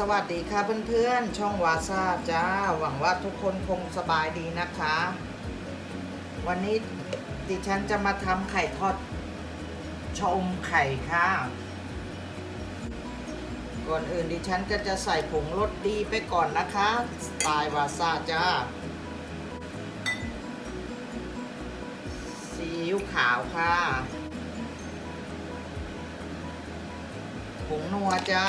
สวัสดีค่ะเพื่อนๆ ช่องวาซาจ้า หวังว่าทุกคนคงสบายดีนะคะ วันนี้ดิฉันจะมาทำไข่ทอดชะอมไข่ค่ะ ก่อนอื่นดิฉันก็จะใส่ผงรสดีไปก่อนนะคะสไตล์วาซาจ้าซีอิ๊วขาวค่ะผงนัวจ้า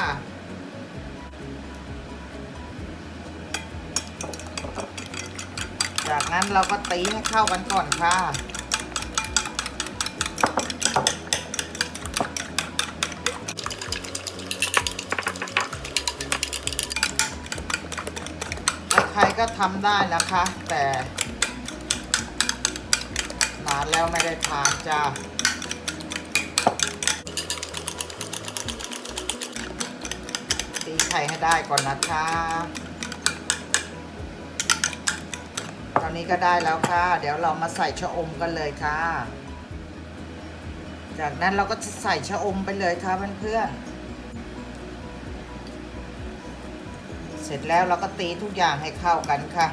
จากนั้นเราก็ตีให้เข้ากันก่อนค่ะ ใครก็ทำได้นะคะ แต่นานแล้วไม่ได้ทานจ้าตีไข่ให้ได้ก่อนนะคะ ตอ นี้ก็ได้แล้วค่ะ เดี๋ยวเรามาใส่ชะอมกันเลยค่ะ จากนั้นเราก็จะใส่ชะอมไปเลยค่ะเพื่อนๆเสร็จแล้วเราก็ตีทุกอย่างให้เข้ากันค่ะ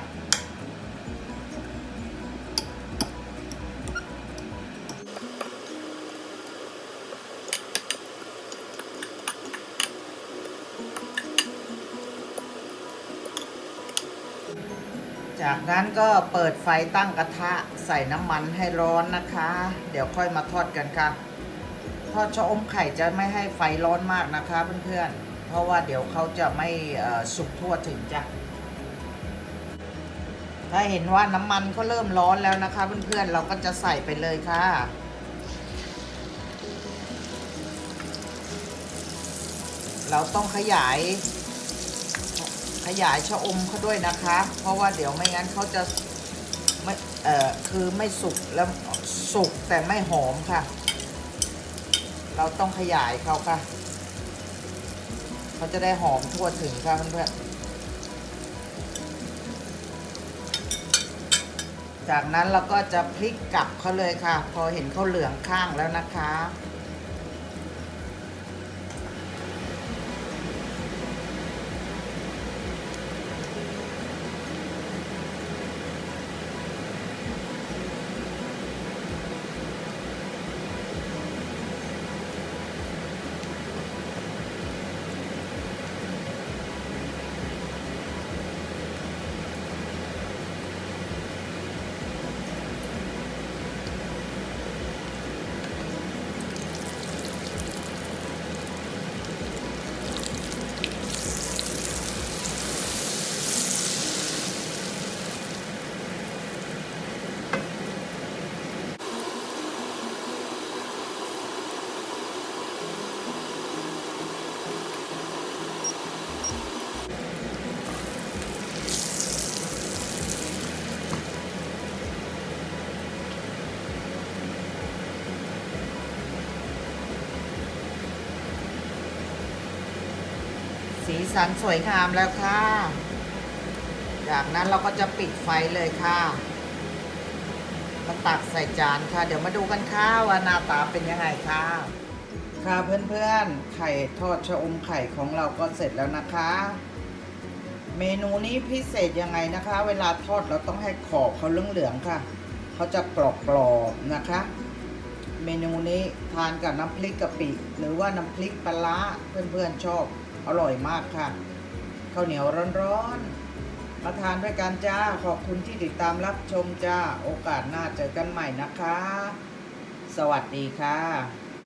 จากนั้นก็เปิดไฟตั้งกระทะใส่น้ำมันให้ร้อนนะคะ เดี๋ยวค่อยมาทอดกันค่ะ ทอดชะอมไข่จะไม่ให้ไฟร้อนมากนะคะเพื่อนๆ เพราะว่าเดี๋ยวเขาจะไม่สุกทั่วถึงจ้ะ ถ้าเห็นว่าน้ำมันก็เริ่มร้อนแล้วนะคะเพื่อนๆ เราก็จะใส่ไปเลยค่ะเราต้องขยาย ขยายชะอมเขาด้วยนะคะ เพราะว่าเดี๋ยวไม่งั้นเขาจะไม่เอ่อคือไม่สุกแล้วสุกแต่ไม่หอมค่ะ เราต้องขยายเขาค่ะเขาจะได้หอมทั่วถึงค่ะเพื่อนๆจากนั้นเราก็จะพลิกกลับเขาเลยค่ะ พอเห็นเขาเหลืองข้างแล้วนะคะ สีสันสวยงามแล้วค่ะ จากนั้นเราก็จะปิดไฟเลยค่ะมาตักใส่จานค่ะ เดี๋ยวมาดูกันค่ะว่าหน้าตาเป็นยังไงค่ะ ค่ะเพื่อนๆ ไข่ทอดชะอมไข่ของเราก็เสร็จแล้วนะคะ เมนูนี้พิเศษยังไงนะคะ เวลาทอดเราต้องให้ขอบเขาเหลืองๆค่ะ เขาจะกรอบๆนะคะ เมนูนี้ทานกับน้ำพริกกะปิ หรือว่าน้ำพริกปลาร้าเพื่อนๆชอบ อร่อยมากค่ะข้าวเหนียวร้อนๆมาทานด้วยกันจ้า ขอบคุณที่ติดตามรับชมจ้า โอกาสหน้าเจอกันใหม่นะคะ สวัสดีค่ะ